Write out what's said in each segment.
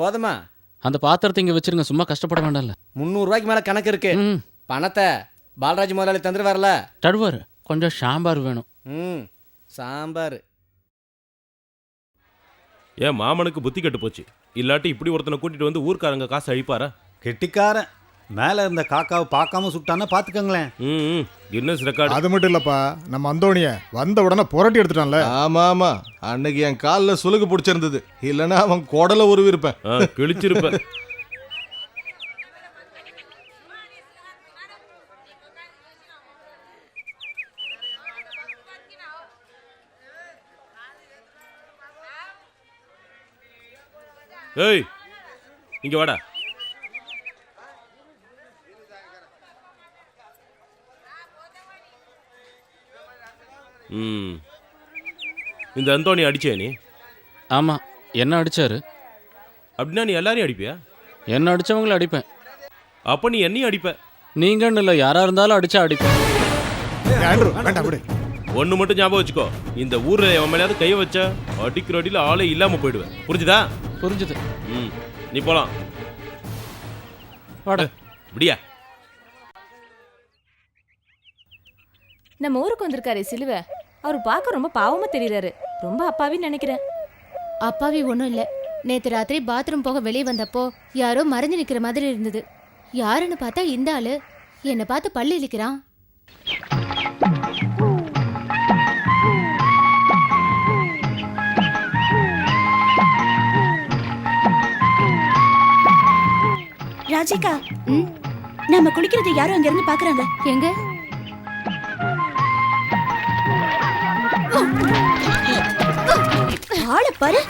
போதுமா? அந்த பாத்திரத்தை இங்க வச்சிருங்க சும்மா கஷ்டப்பட வேண்டாம்ல. முந்நூறுரூவாய்க்கு மேலே கணக்கு இருக்கு. ம். பணத்தை பாலராஜ் முதலாளி தந்துட்டு வரல தடுவார் கொஞ்சம் சாம்பார் வேணும். ம். சாம்பார். ஏன் மாமனுக்கு புத்தி கெட்டு போச்சு. இல்லாட்டி இப்படி ஒருத்தனை கூட்டிட்டு வந்து ஊர்க்காரங்க காசு அழிப்பாரா? கெட்டிக்காரன். மேலே இருந்த காக்காவை பார்க்காம சுட்டான்னா பார்த்துக்கங்களேன் ம் ம். கின்னஸ் ரெக்கார்டு அது மட்டும் இல்லப்பா நம்ம அந்தோணிய வந்த உடனே புரட்டி எடுத்துட்டான்ல. ஆமா ஆமா. அன்னைக்கு என் காலில் சுலுக்கு பிடிச்சிருந்தது. இல்லைன்னா அவன் குடலை உருவிருப்பேன். ஆ கிழிச்சிருப்ப ஏய் இங்க வாடா. ம். இந்த அந்தோணி அடிச்சே நீ? ஆமா என்ன அடிச்சாரு? அப்படின்னா நீ எல்லாரையும் அடிப்பியா? என்ன அடிச்சவங்கள அடிப்பேன். அப்ப நீ என்னையும் அடிப்ப. நீங்கன்னு இல்லை யாரா இருந்தாலும் அடிச்சா அடிப்பேன். ஒண்ணு மட்டும் ஞாபகம் வச்சுக்கோ. இந்த ஊர்ல எவன் மேலேயாவது கைய வச்ச அடிக்கிற அடியில ஆளே இல்லாம போயிடுவேன். புரிஞ்சுதா? புரிஞ்சுது. ம். நீ போலாம். வாடா. விடியா. நம்ம ஊருக்கு வந்திருக்காரு சிலுவை. அவர் பார்க்க ரொம்ப பாவமா தெரியறாரு. ரொம்ப அப்பாவின்னு நினைக்கிறேன். அப்பாவி ஒன்றும் இல்லை. நேத்து ராத்திரி பாத்ரூம் போக வெளியே வந்தப்போ யாரோ மறைஞ்சு நிக்கிற மாதிரி இருந்தது. யாருன்னு பார்த்தா இந்த ஆளு. என்னை பார்த்து பல்லு இழிக்கிறான். ராஜிகா ம்? நம்ம குளிக்கிறதை யாரும் அங்க இருந்து பாக்குறாங்க எங்க? ஆளை பாரு.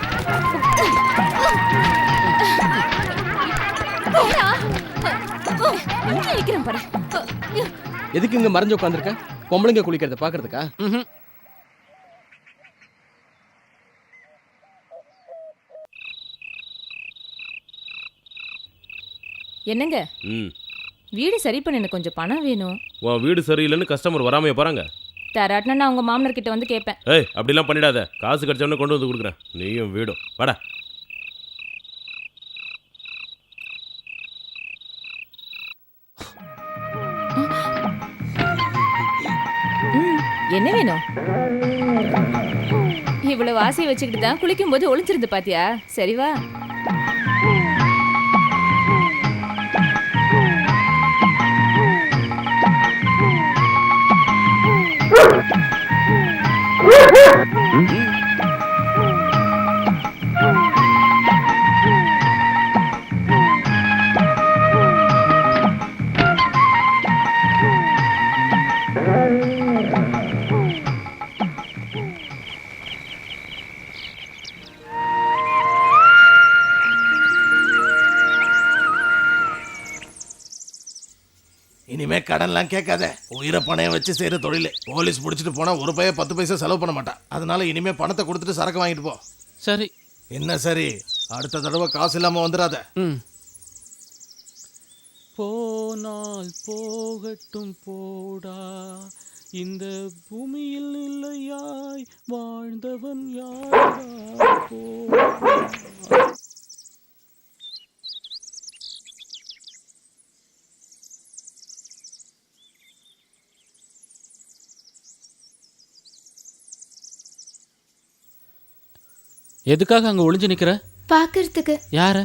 எதுக்கு இங்கே மறைஞ்சு உட்காந்துருக்க பொம்பளைங்க குளிக்கிறத பார்க்கறதுக்கா? ம்ஹும். என்னங்க? ம். வீடு சரி பண்ண எனக்கு கொஞ்சம் பணம் வேணும். உன் வீடு சரியில்லைன்னு கஸ்டமர் வராமைய போறாங்க? தராட்டினா நான் உங்க மாமனார் கிட்ட வந்து கேட்பேன் ஏய் அப்படிலாம் பண்ணிடாத. காசு கிடைச்சவொடனே கொண்டு வந்து கொடுக்குறேன். நீயும் வீடும். வாடா. என்ன வேணும்? இவ்வளவு ஆசையை வச்சுக்கிட்டு தான் குளிக்கும் போது ஒளிஞ்சிருந்து பாத்தியா? சரி கடன்லாம் கேட்காத. உயிரை பணையம் வச்சு செய்யற தொழில். போலீஸ் பிடிச்சிட்டு போனா ஒரு பைய பத்து பைசா செலவு பண்ண மாட்டான். அதனால இனிமே பணத்தை கொடுத்துட்டு சரக்கு வாங்கிட்டு போ. சரி. என்ன சரி? அடுத்த தடவை காசு இல்லாம வந்துடாத போனால் போகட்டும் போடா. இந்த பூமியில் இல்லையாய் வாழ்ந்தவன் யாரா? போடா எதுக்காக அங்க ஒளிஞ்சு நிக்கிற? பார்க்கறதுக்கு யார?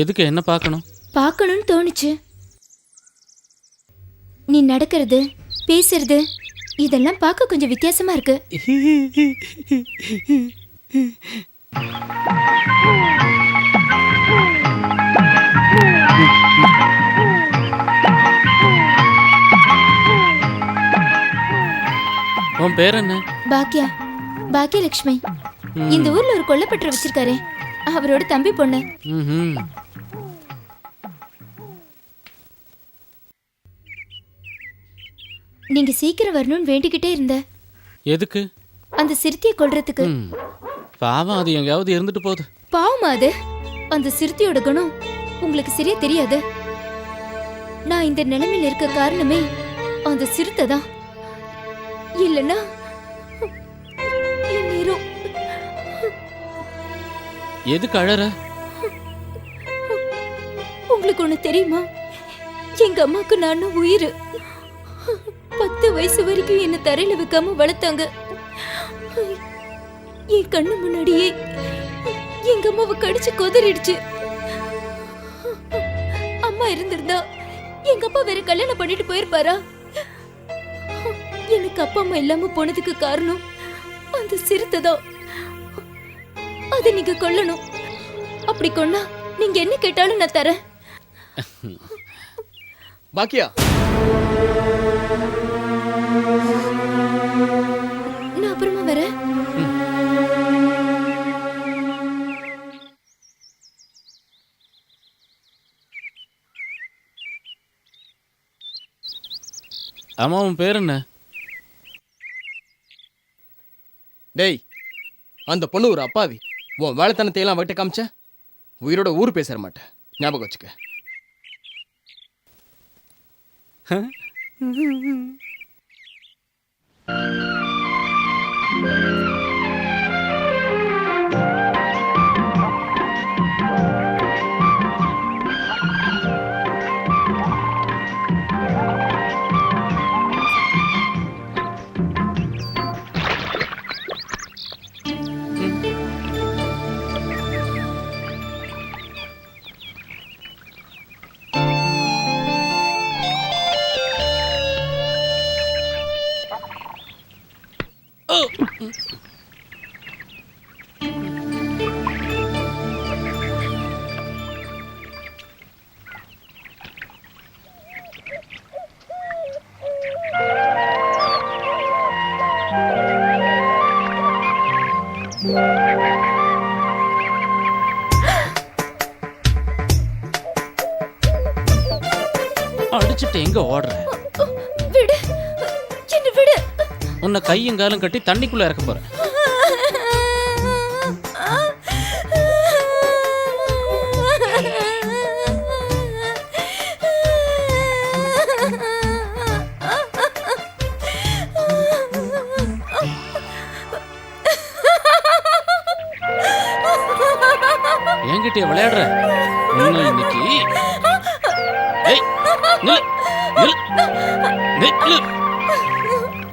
எதுக்கு என்ன பார்க்கணும் பார்க்கணும்னு தோணுச்சு. நீ நடக்கிறது பேசுறது இதெல்லாம் பார்க்க கொஞ்சம் வித்தியாசமா இருக்கு. உன் பேர் என்ன? பாக்கியா பாக்கியலட்சுமி இந்த ஊர்ல ஒரு கொல்லப்பட்டு வச்சிருக்காரு. அவரோட தம்பி பொண்ணு. நீங்க சீக்கிரம் வரணும்னு வேண்டிக்கிட்டே இருந்த. எதுக்கு? அந்த சிறுத்தையை கொல்றதுக்கு. பாவம் அது எங்கேயாவது இருந்துட்டு போகுது. பாவமா அது? அந்த சிறுத்தையோட குணம் உங்களுக்கு சரியா தெரியாது? நான் இந்த நிலைமையில இருக்க காரணமே அந்த சிறுத்தை தான். இல்லைன்னா எதுக்கு அழற? உங்களுக்கு ஒண்ணு தெரியுமா? எங்க அம்மாக்கு நானும் உயிர். பத்து வயசு வரைக்கும் என்ன தரையில வைக்காம வளர்த்தாங்க. என் கண்ணு முன்னாடியே எங்க அம்மாவை கடிச்சு கொதறிடுச்சு. அம்மா இருந்திருந்தா எங்க அப்பா வேற கல்யாணம் பண்ணிட்டு போயிருப்பாரா? எனக்கு அப்பா அம்மா இல்லாம போனதுக்கு காரணம் அந்த சிறுத்தை தான். அதை நீங்க கொல்லணும். அப்படி கொன்னா நீங்க என்ன கேட்டாலும் நான் தரேன். பாக்கியா. நான் அப்புறமா வரேன். அம்மா உன் பேர் என்ன? டேய் அந்த பொண்ணு ஒரு அப்பாவி. உன் வேலைத்தனத்தையெல்லாம் வட்ட காமிச்ச? உயிரோட ஊர் பேசுற மாட்டேன் ஞாபகம் வச்சுக்க. அடிச்சுட்டு உன்னை கையும் காலும் கட்டி தண்ணிக்குள்ள இறக்க போறேன். என்கிட்ட விளையாடுற. உன்னை இன்னைக்கு. ஏய், நில்லு, நில்லு, நில்லு.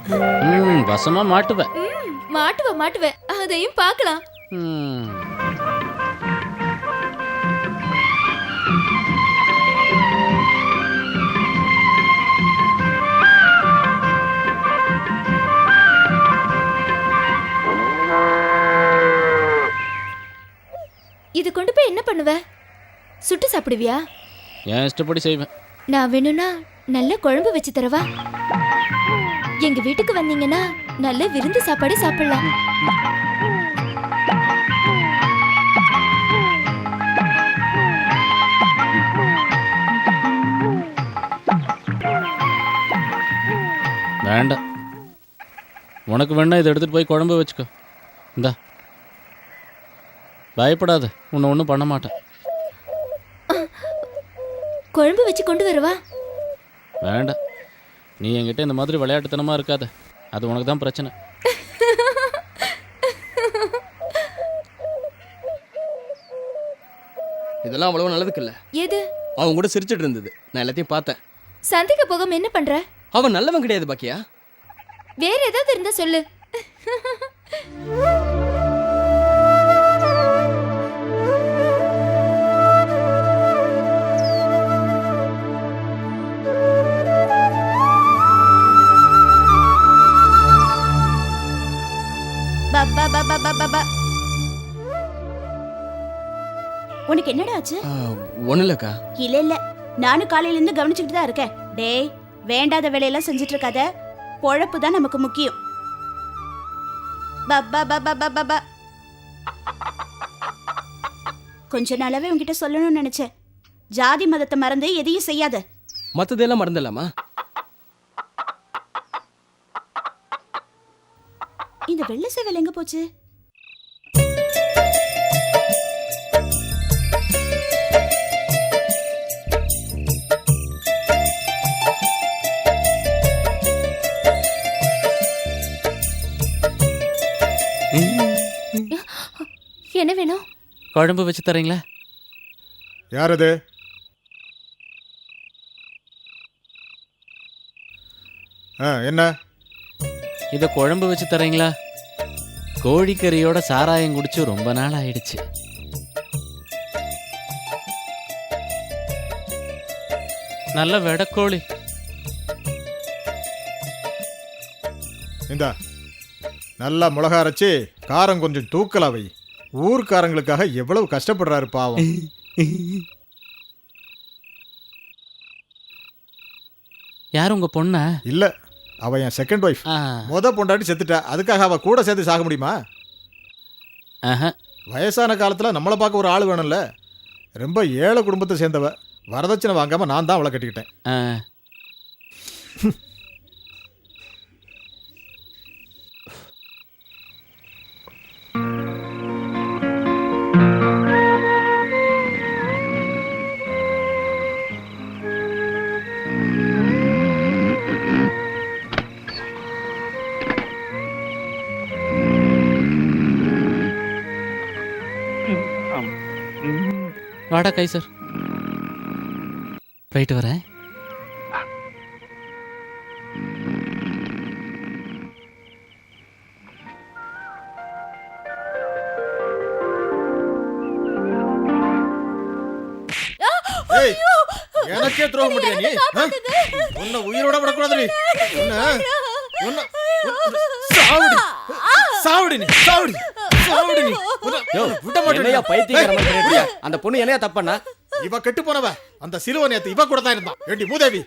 ம், வசமா மாட்டுவேன் ம், மாட்டுவ மாட்டுவ. அதையும் பார்க்கலாம். ம். இது கொண்டு போய் என்ன பண்ணுவ? சுட்டு சாப்பிடுவியா? என் இஷ்டப்படி செய்வேன். நான் வேணும்னா நல்ல குழம்பு வச்சு தரவா? எங்க வீட்டுக்கு வந்தீங்கன்னா நல்ல விருந்து சாப்பாடு சாப்பிடலாம். வேண்டாம். உனக்கு வேணா இதை எடுத்துட்டு போய் குழம்பு வச்சுக்கோ. இந்தா. பயப்படாத உன்னை ஒன்றும் பண்ண மாட்டேன். குழம்பு வச்சு கொண்டு வரவா? வேண்டாம். நீ என்கிட்ட இந்த மாதிரி விளையாட்டுத்தனமா இருக்காத. அது உனக்கு தான் பிரச்சனை. இதெல்லாம் அவ்வளவு நல்லதுக்கு இல்ல எது? அவன் கூட சிரிச்சிட்டு இருந்தது. நான் எல்லாத்தையும் பார்த்தேன். சந்தைக்கு போகாம என்ன பண்ற? அவன் நல்லவன் கிடையாது பாக்கியா. வேற ஏதாவது இருந்தா சொல்லு. உனக்கு என்னடா ஆச்சு? இல்லைக்கா இல்ல இல்ல. நானும் காலையில இருந்து கவனிச்சுக்கிட்டு தான் இருக்கேன். டேய் வேண்டாத வேலையெல்லாம் செஞ்சுட்டு இருக்காத பொழப்பு தான் நமக்கு முக்கியம். பப்பா பப்பா பப்பா கொஞ்ச நாளாவே உன்கிட்ட சொல்லணும்னு நினைச்சேன். ஜாதி மதத்தை மறந்து எதையும் செய்யாத. மற்றதெல்லாம் மறந்துடலாமா? இந்த வெள்ளை சேவல் எங்க போச்சு? என்ன வேணும்? குழம்பு வச்சு தரீங்களா? யார் அது ஆ என்ன? இதை குழம்பு வச்சு தரீங்களா? கோழிக்கறியோட சாராயம் குடிச்சு ரொம்ப நாள் ஆயிடுச்சு. நல்ல வெடக்கோழி. இந்தா. நல்லா மிளகா அரைச்சி காரம் கொஞ்சம் தூக்கலா வை. ஊர்க்காரங்களுக்காக எவ்வளவு கஷ்டப்படுறாரு பாவம். யார் உங்க பொண்ணா? இல்ல அவ என் செகண்ட் ஒய்ஃப் முத பொண்டாட்டி செத்துட்டா அதுக்காக அவ கூட சேர்த்து சாக முடியுமா. வயசான காலத்துல நம்மளை பார்க்க ஒரு ஆள் வேணும்ல. ரொம்ப ஏழை குடும்பத்தை சேர்ந்தவ வரதட்சணை வாங்காம நான் தான் அவளை கட்டிக்கிட்டேன். வாடா கைசர் போயிட்டு வரேன். எனக்கே துரோகம் பண்றியா நீ? உன்னை உயிரோட விடக்கூடாது நீ. உன்னை உன்னை சாவுடி. சாவுடி நீ சாவுடி. விட மாட்டேன். பைத்தியக்கார மாதிரி? அந்த பொண்ணு என்னையா தப்பண்ணா இவ கெட்டு போனவ அந்த சிறுவன் நேத்து இவ கூட தான் இருந்தான். ஏண்டி மூதேவி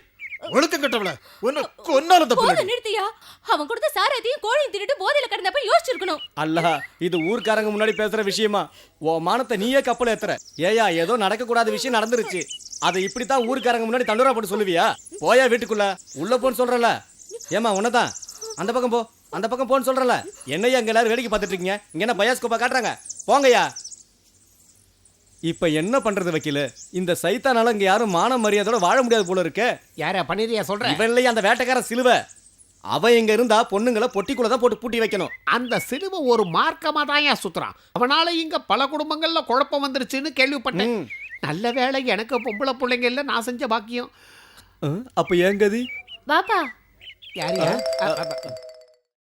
ஒழுக்கம் கெட்டவள. உன்னை கொன்னாலும் தப்பு. நிறுத்தியா? அவன் கொடுத்த சாரத்தையும் கோழியும் திருட்டு போதையில கிடந்தப்ப யோசிச்சிருக்கணும். அல்லா இது ஊர்க்காரங்க முன்னாடி பேசுற விஷயமா? உன் மானத்தை நீயே கப்பல் ஏத்துற. ஏயா ஏதோ நடக்க கூடாத விஷயம் நடந்துருச்சு. அதை இப்படித்தான் ஊர்க்காரங்க முன்னாடி தண்டோரா போட்டு சொல்லுவியா? போயா வீட்டுக்குள்ள. உள்ள போன்னு சொல்றல ஏமா உன்னதான் அந்த பக்கம் போ. அந்த பக்கம் போன்னு சொல்றல என்னையா அங்க எல்லாரும் வேடிக்கை பார்த்துட்டு இருக்கீங்க? இங்க என்ன பயாஸ்கோப்பா காட்டுறாங்க? போங்கய்யா. இப்ப என்ன பண்றது வக்கீலு? இந்த சைத்தானால இங்க யாரும் மான மரியாதையோட வாழ முடியாது போல இருக்கு. யாரா பண்ணிரியா சொல்ற? இவன் இல்லையா அந்த வேட்டைக்காரன் சிலுவை? அவன் இங்க இருந்தா பொண்ணுங்களை பொட்டிக்குள்ள தான் போட்டு பூட்டி வைக்கணும். அந்த சிலுவை ஒரு மார்க்கமா தான் சுத்துறான். அவனால இங்க பல குடும்பங்கள்ல குழப்பம் வந்துருச்சுன்னு கேள்விப்பட்டேன். நல்ல வேளை எனக்கு பொம்பளை பிள்ளைங்க இல்ல நான் செஞ்ச பாக்கியம். அப்ப ஏன் கதி? வாப்பா யாரியா